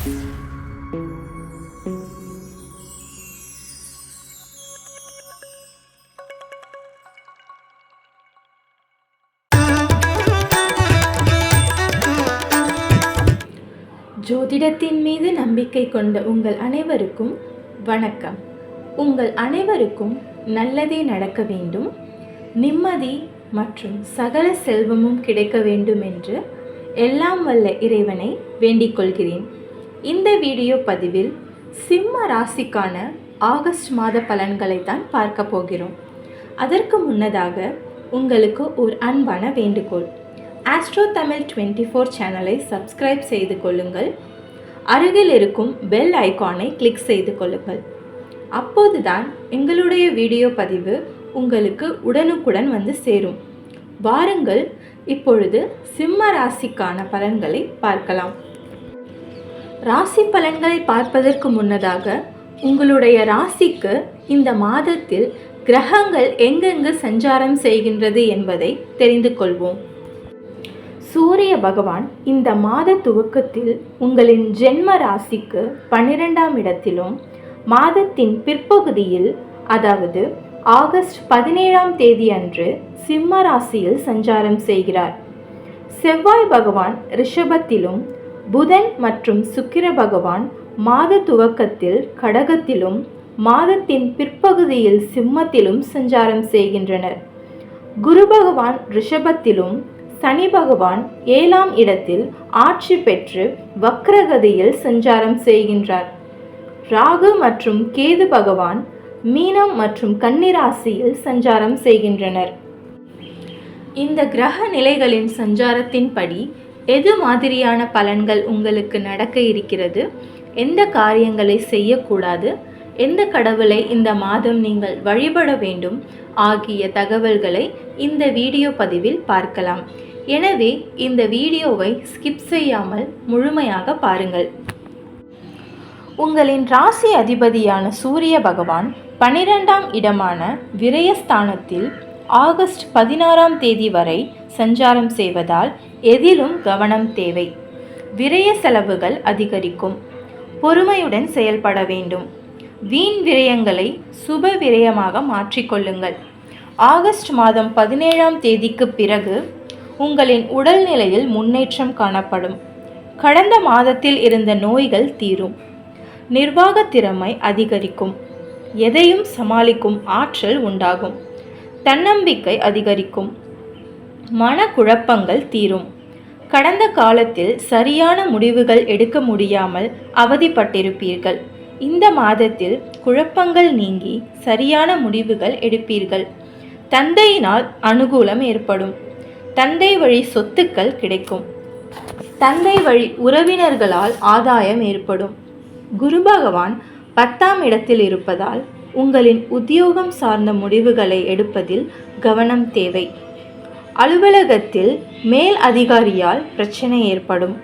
ஜோதிடத்தின் மீது நம்பிக்கை கொண்ட உங்கள் அனைவருக்கும் வணக்கம். உங்கள் அனைவருக்கும் நல்லதே நடக்க வேண்டும். நிம்மதி மற்றும் சகல செல்வமும் கிடைக்க வேண்டும் என்று எல்லாம் வல்ல இறைவனை வேண்டிக் கொள்கிறேன். இந்த வீடியோ பதிவில் சிம்ம ராசிக்கான ஆகஸ்ட் மாத பலன்களை தான் பார்க்க போகிறோம். அதற்கு முன்னதாக உங்களுக்கு ஒரு அன்பான வேண்டுகோள். ஆஸ்ட்ரோ தமிழ் டுவெண்ட்டி ஃபோர் சேனலை சப்ஸ்கிரைப் செய்து கொள்ளுங்கள். அருகில் இருக்கும் பெல் ஐகானை கிளிக் செய்து கொள்ளுங்கள். அப்போதுதான் எங்களுடைய வீடியோ பதிவு உங்களுக்கு உடனுக்குடன் வந்து சேரும். வாருங்கள் இப்பொழுது சிம்ம ராசிக்கான பலன்களை பார்க்கலாம். ராசி பலன்களை பார்ப்பதற்கு முன்னதாக உங்களுடைய ராசிக்கு இந்த மாதத்தில் கிரகங்கள் எங்கெங்கு சஞ்சாரம் செய்கின்றது என்பதை தெரிந்து கொள்வோம். சூரிய பகவான் இந்த மாத துவக்கத்தில் உங்களின் ஜென்ம ராசிக்கு பன்னிரெண்டாம் இடத்திலும் மாதத்தின் பிற்பகுதியில் அதாவது ஆகஸ்ட் பதினேழாம் தேதி அன்று சிம்ம ராசியில் சஞ்சாரம் செய்கிறார். செவ்வாய் பகவான் ரிஷபத்திலும் புதன் மற்றும் சுக்கிர பகவான் மாத துவக்கத்தில் கடகத்திலும் மாதத்தின் பிற்பகுதியில் சிம்மத்திலும் சஞ்சாரம் செய்கின்றனர். குரு பகவான் ரிஷபத்திலும் சனி பகவான் ஏழாம் இடத்தில் ஆட்சி பெற்று வக்ரகதியில் சஞ்சாரம் செய்கின்றார். ராகு மற்றும் கேது பகவான் மீனம் மற்றும் கன்னிராசியில் சஞ்சாரம் செய்கின்றனர். இந்த கிரக நிலைகளின் சஞ்சாரத்தின்படி எது மாதிரியான பலன்கள் உங்களுக்கு நடக்க இருக்கிறது? எந்த காரியங்களை செய்யக்கூடாது? எந்த கடவுளை இந்த மாதம் நீங்கள் வழிபட வேண்டும்? ஆகிய தகவல்களை இந்த வீடியோ பதிவில் பார்க்கலாம். எனவே இந்த வீடியோவை ஸ்கிப் செய்யாமல் முழுமையாக பாருங்கள். உங்களின் ராசி அதிபதியான சூரிய பகவான் பனிரெண்டாம் இடமான விரயஸ்தானத்தில் ஆகஸ்ட் பதினாறாம் தேதி வரை சஞ்சாரம் செய்வதால் எதிலும் கவனம் தேவை. விரய செலவுகள் அதிகரிக்கும். பொறுமையுடன் செயல்பட வேண்டும். வீண் விரயங்களை சுப விரயமாக மாற்றிக்கொள்ளுங்கள். ஆகஸ்ட் மாதம் பதினேழாம் தேதிக்கு பிறகு உங்களின் உடல்நிலையில் முன்னேற்றம் காணப்படும். கடந்த மாதத்தில் இருந்த நோய்கள் தீரும். நிர்வாக திறமை அதிகரிக்கும். எதையும் சமாளிக்கும் ஆற்றல் உண்டாகும். தன்னம்பிக்கை அதிகரிக்கும். மனக்குழப்பங்கள் தீரும். கடந்த காலத்தில் சரியான முடிவுகள் எடுக்க முடியாமல் அவதிப்பட்டிருப்பீர்கள். இந்த மாதத்தில் குழப்பங்கள் நீங்கி சரியான முடிவுகள் எடுப்பீர்கள். தந்தையினால் அனுகூலம் ஏற்படும். தந்தை வழி சொத்துக்கள் கிடைக்கும். தந்தை வழி உறவினர்களால் ஆதாயம் ஏற்படும். குரு பகவான் பத்தாம் இடத்தில் இருப்பதால் உங்களின் உத்தியோகம் சார்ந்த முடிவுகளை எடுப்பதில் கவனம் தேவை. அலுவலகத்தில் மேல் அதிகாரியால் பிரச்சனை ஏற்படும்.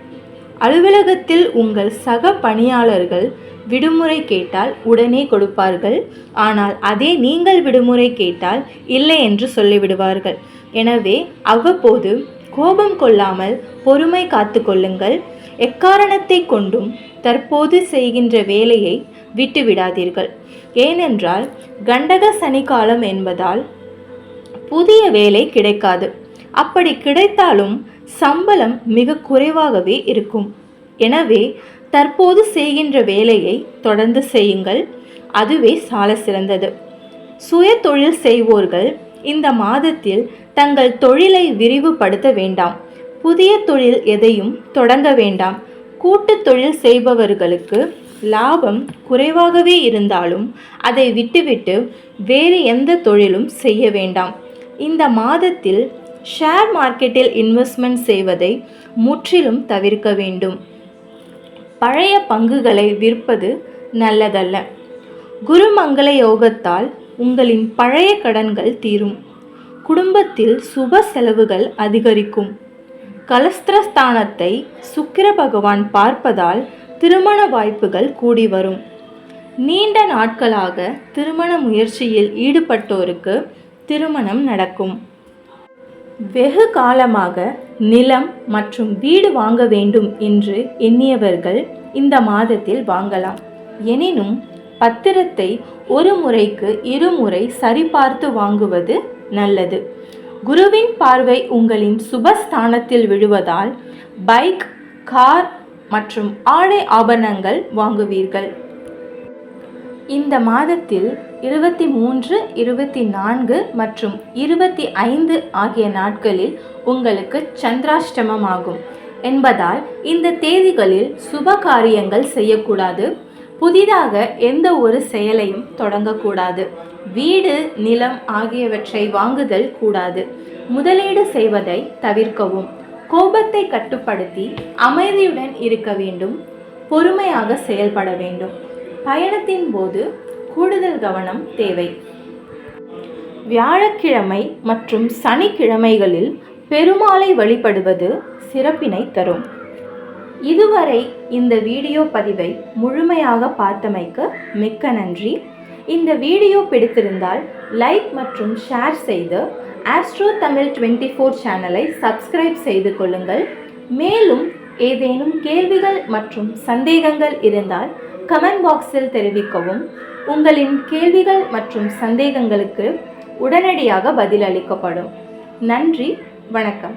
அலுவலகத்தில் உங்கள் சக பணியாளர்கள் விடுமுறை கேட்டால் உடனே கொடுப்பார்கள். ஆனால் அதே நீங்கள் விடுமுறை கேட்டால் இல்லை என்று சொல்லிவிடுவார்கள். எனவே அவ்வப்போது கோபம் கொள்ளாமல் பொறுமை காத்து கொள்ளுங்கள். எக்காரணத்தை கொண்டும் தற்போது செய்கின்ற வேலையை விட்டுவிடாதீர்கள். ஏனென்றால் கண்டக சனி காலம் என்பதால் புதிய வேலை கிடைக்காது. அப்படி கிடைத்தாலும் சம்பளம் மிக குறைவாகவே இருக்கும். எனவே தற்போது செய்கின்ற வேலையை தொடர்ந்து செய்யுங்கள். அதுவே சால சிறந்தது. சுய தொழில் செய்வோர்கள் இந்த மாதத்தில் தங்கள் தொழிலை விரிவுபடுத்த வேண்டாம். புதிய தொழில் எதையும் தொடங்க வேண்டாம். கூட்டு தொழில் செய்பவர்களுக்கு லாபம் குறைவாகவே இருந்தாலும் அதை விட்டுவிட்டு வேறு எந்த தொழிலும் செய்ய வேண்டாம். இந்த மாதத்தில் ஷேர் மார்க்கெட்டில் இன்வெஸ்ட்மெண்ட் செய்வதை முற்றிலும் தவிர்க்க வேண்டும். பழைய பங்குகளை விற்பது நல்லதல்ல. குருமங்கள யோகத்தால் உங்களின் பழைய கடன்கள் தீரும். குடும்பத்தில் சுப செலவுகள் அதிகரிக்கும். கலஸ்திரஸ்தானத்தை சுக்கிர பகவான் பார்ப்பதால் திருமண வாய்ப்புகள் கூடி வரும். நீண்ட நாட்களாக திருமண முயற்சியில் ஈடுபட்டோருக்கு திருமணம் நடக்கும். வெகு காலமாக நிலம் மற்றும் வீடு வாங்க வேண்டும் என்று எண்ணியவர்கள் இந்த மாதத்தில் வாங்கலாம். எனினும் பத்திரத்தை ஒரு முறைக்கு இருமுறை சரிபார்த்து வாங்குவது நல்லது. குருவின் பார்வை உங்களின் சுபஸ்தானத்தில் விழுவதால் பைக் கார் மற்றும் ஆடை ஆபரணங்கள் வாங்குவீர்கள். இந்த மாதத்தில் இருபத்தி மூன்று இருபத்தி நான்கு மற்றும் இருபத்தி ஐந்து ஆகிய நாட்களில் உங்களுக்கு சந்திராஷ்டமமாகும். என்பதால் இந்த தேதிகளில் சுப காரியங்கள் செய்யக்கூடாது. புதிதாக எந்த ஒரு செயலையும் தொடங்கக்கூடாது. வீடு நிலம் ஆகியவற்றை வாங்குதல் கூடாது. முதலீடு செய்வதை தவிர்க்கவும். கோபத்தை கட்டுப்படுத்தி அமைதியுடன் இருக்க வேண்டும். பொறுமையாக செயல்பட வேண்டும். பயணத்தின் போது கூடுதல் கவனம் தேவை. வியாழக்கிழமை மற்றும் சனிக்கிழமைகளில் பெருமாளை வழிபடுவது சிறப்பினை தரும். இதுவரை இந்த வீடியோ பதிவை முழுமையாக பார்த்தமைக்கு மிக்க நன்றி. இந்த வீடியோ பிடித்திருந்தால் லைக் மற்றும் ஷேர் செய்து ஆஸ்ட்ரோ தமிழ் டுவெண்ட்டி ஃபோர் சேனலை சப்ஸ்கிரைப் செய்து கொள்ளுங்கள். மேலும் ஏதேனும் கேள்விகள் மற்றும் சந்தேகங்கள் இருந்தால் கமெண்ட் பாக்ஸில் தெரிவிக்கவும். உங்களின் கேள்விகள் மற்றும் சந்தேகங்களுக்கு உடனடியாக பதிலளிக்கப்படும் நன்றி வணக்கம்.